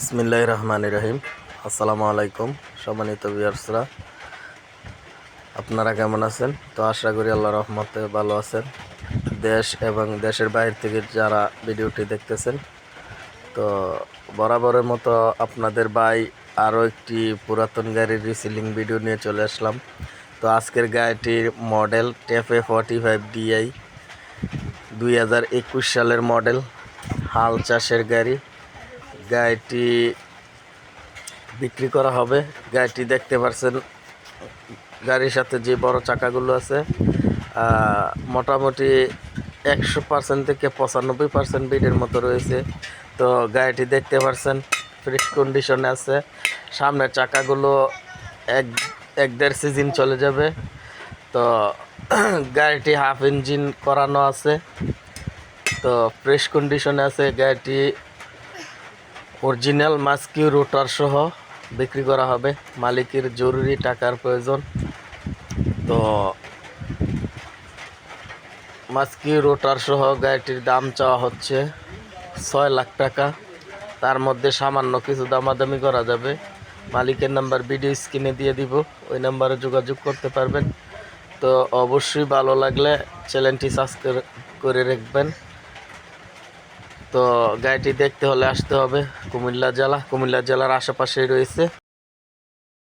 বিসমিল্লাহ রহমান রহিম। আসসালামু আলাইকুম, সম্মানিত বিয়ার্সরা আপনারা কেমন আছেন? তো আশা করি আল্লাহ রহমতে ভালো আছেন। দেশ এবং দেশের বাইরে থেকে যারা ভিডিওটি দেখতেছেন, তো বরাবরের মতো আপনাদের ভাই আরও একটি পুরাতন গাড়ির রিসিলিং ভিডিও নিয়ে চলে আসলাম। তো আজকের গাড়িটির model TAFE forty five DI দুই হাজার একুশ সালের মডেল হাল চাষের গাড়ি। গাড়িটি বিক্রি করা হবে। গাড়িটি দেখতে পাচ্ছেন গাড়ির সাথে যে বড় চাকাগুলো আছে মোটামুটি একশো পার্সেন্ট থেকে পঁচানব্বই পার্সেন্ট বিডের মতো রয়েছে। তো গাড়িটি দেখতে পাচ্ছেন ফ্রেশ কন্ডিশনে আছে। সামনের চাকাগুলো এক এক দেড় সিজন চলে যাবে। তো গাড়িটি হাফ ইঞ্জিন করানো আছে। তো ফ্রেশ কন্ডিশনে আছে, গাড়িটি অরিজিনাল মাস্কিউ রোটার সহ বিক্রি করা হবে। মালিকের জরুরি টাকার প্রয়োজন। তো মাস্কিউ রোটার সহ গাড়িটির দাম চাওয়া হচ্ছে ছয় লাখ টাকা। তার মধ্যে সামান্য কিছু দামাদামি করা যাবে। মালিকের নাম্বার ভিডিও স্ক্রিনে দিয়ে দিব। ওই নাম্বারে যোগাযোগ করতে পারবেন। তো অবশ্যই ভালো লাগলে চ্যানেলটি সাবস্ক্রাইব করে রাখবেন। তো গাড়িটি দেখতে হলে আসতে হবে। কুমিল্লা জেলা কুমিল্লা জেলার আশেপাশেই রয়েছে।